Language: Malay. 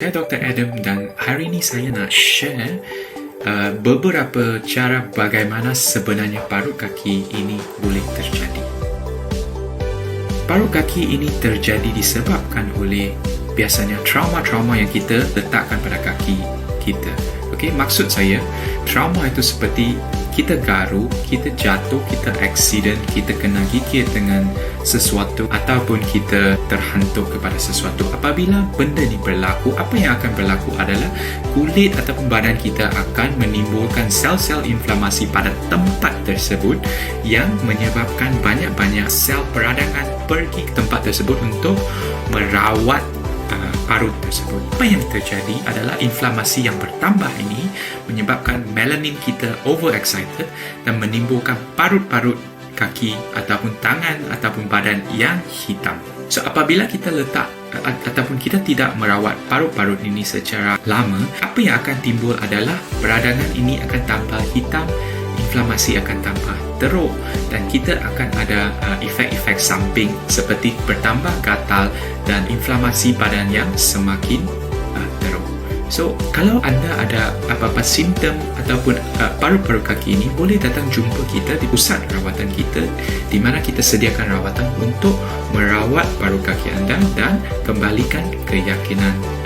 Saya Dr. Adam dan hari ini saya nak share uh, beberapa cara bagaimana sebenarnya parut kaki ini boleh terjadi. Parut kaki ini terjadi disebabkan oleh biasanya trauma-trauma yang kita letakkan pada kaki kita. Okey, maksud saya trauma itu seperti kita garu, kita jatuh, kita accident, kita kena gigit dengan sesuatu ataupun kita terhantuk kepada sesuatu. Apabila benda ini berlaku, apa yang akan berlaku adalah kulit ataupun badan kita akan menimbulkan sel-sel inflamasi pada tempat tersebut yang menyebabkan banyak-banyak sel peradangan pergi ke tempat tersebut untuk merawat parut tersebut. Apa yang terjadi adalah inflamasi yang bertambah ini menyebabkan melanin kita overexcited dan menimbulkan parut-parut kaki ataupun tangan ataupun badan yang hitam. So apabila kita letak ataupun kita tidak merawat parut-parut ini secara lama, apa yang akan timbul adalah peradangan ini akan tambah hitam inflamasi akan tambah teruk dan kita akan ada uh, efek-efek samping seperti bertambah gatal dan inflamasi badan yang semakin uh, teruk. So, kalau anda ada apa-apa simptom ataupun uh, paru-paru kaki ini, boleh datang jumpa kita di pusat rawatan kita di mana kita sediakan rawatan untuk merawat paru kaki anda dan kembalikan keyakinan.